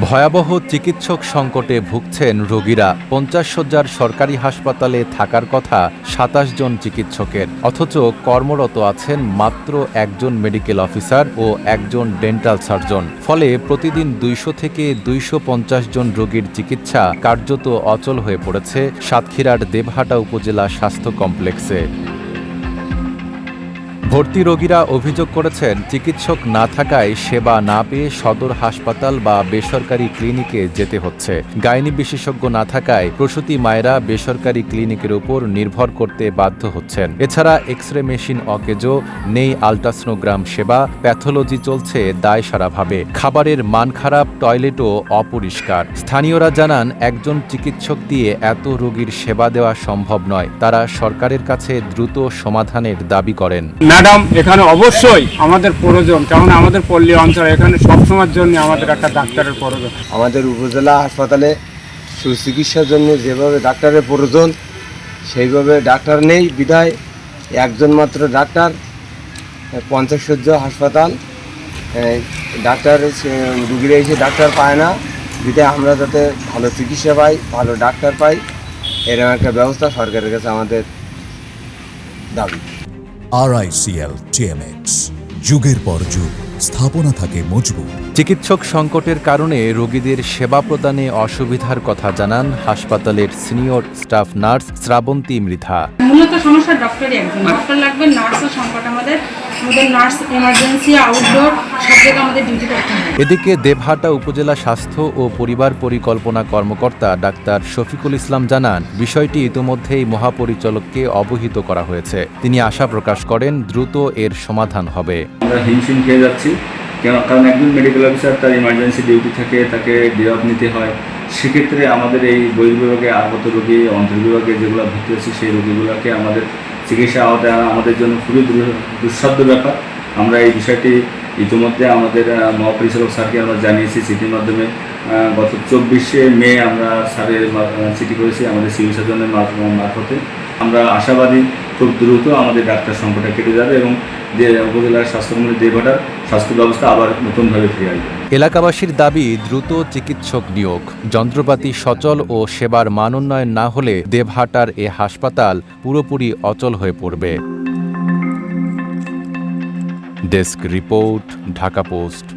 ভয়াবহ চিকিৎসক সংকটে ভুগছেন রোগীরা। পঞ্চাশ শয্যার সরকারি হাসপাতালে থাকার কথা সাতাশ জন চিকিৎসকের। অথচ কর্মরত আছেন মাত্র একজন মেডিকেল অফিসার ও একজন ডেন্টাল সার্জন। ফলে প্রতিদিন দুইশো থেকে দুইশো পঞ্চাশ জন রোগীর চিকিৎসা কার্যত অচল হয়ে পড়েছে সাতক্ষীরার দেবহাটা উপজেলা স্বাস্থ্য কমপ্লেক্সে। ভর্তি রোগীরা অভিযোগ করেছেন, চিকিৎসক না থাকায় সেবা না পেয়ে সদর হাসপাতাল বা বেসরকারি ক্লিনিকে যেতে হচ্ছে। গাইনি বিশেষজ্ঞ না থাকায় প্রসূতি মায়েরা বেসরকারি ক্লিনিকের উপর নির্ভর করতে বাধ্য হচ্ছেন। এছাড়া এক্স রে মেশিন, অকেজো, নেই আলট্রাসনোগ্রাম সেবা, প্যাথোলজি চলছে দায় সারাভাবে খাবারের মান খারাপ, টয়লেটও অপরিষ্কার। স্থানীয়রা জানান, একজন চিকিৎসক দিয়ে এত রোগীর সেবা দেওয়া সম্ভব নয়। তারা সরকারের কাছে দ্রুত সমাধানের দাবি করেন। ম্যাডাম, এখানে অবশ্যই আমাদের প্রয়োজন কারণ আমাদের পল্লী অঞ্চল এখানে সবসময়ের জন্য আমাদের একটা ডাক্তারের প্রয়োজন। আমাদের উপজেলা হাসপাতালে সুচিকিৎসার জন্য যেভাবে ডাক্তারের প্রয়োজন, সেইভাবে ডাক্তার নেই, বিধায় একজন মাত্র ডাক্তার, পঞ্চাশ সজ্জ হাসপাতাল ডাক্তার রুগীরা এসে ডাক্তার পায় না, বিধায় আমরা যাতে ভালো চিকিৎসা পাই, ভালো ডাক্তার পাই, এরকম একটা ব্যবস্থা সরকারের কাছে আমাদের দাবি। আরআইসিএল টিএমএক্স যুগের পর যুগ স্থাপনা থাকে মজবুত। চিকিৎসক সংকটের কারণে রোগীদের সেবা প্রদানে অসুবিধার কথা জানান হাসপাতালের senior staff nurse Shrabanti Mridha. মূলত সমস্যা ডক্টরই একজন। ডক্টর লাগবে নার্সও সংকট আমাদের। আমাদের নার্স এমার্জেন্সি আউটডোর সব জায়গায় আমাদের ডিউটি করতে হয়। এদিকে দেবহাটা উপজেলা স্বাস্থ্য ও পরিবার পরিকল্পনা কর্মকর্তা ডাক্তার শফিকুল ইসলাম জানান বিষয়টি ইতোমধ্যেই মহাপরিচালককে অবহিত করা হয়েছে। তিনি আশা প্রকাশ করেন দ্রুত এর সমাধান হবে। আমরা হিমশিম খেয়ে যাচ্ছি। কেন- কারণ একজন মেডিকেল অফিসার তার ইমার্জেন্সি ডিউটি থাকে তাকে ডে অফ নিতে হয়। সেক্ষেত্রে আমাদের এই বহির্বিভাগে আগত রোগী অন্তর্বিভাগে যেগুলো ভর্তি আছে সেই রোগীগুলোকে আমাদের চিকিৎসা আওতা আমাদের জন্য খুবই দুঃসাধ্য ব্যাপার। আমরা এই বিষয়টি ইতিমধ্যে আমাদের মহাপরিচালক স্যারকে আমরা জানিয়েছি চিঠির মাধ্যমে। গত চব্বিশে মে আমরা স্যারের চিঠি করেছি আমাদের সিভিল সার্জনের মার- মারফতে। আমরা আশাবাদী খুব দ্রুত আমাদের ডাক্তার সংকটটা কেটে যাবে এবং যে উপজেলার স্বাস্থ্যমন্ত্রী দেবহাটার স্বাস্থ্য ব্যবস্থা আবার নতুনভাবে ফিরে আসবে। এলাকাবাসীর দাবি, দ্রুত চিকিৎসক নিয়োগ, যন্ত্রপাতি সচল ও সেবার মান উন্নয়ন না হলে দেবহাটার এ হাসপাতাল পুরোপুরি অচল হয়ে পড়বে। Desk report, Dhaka Post.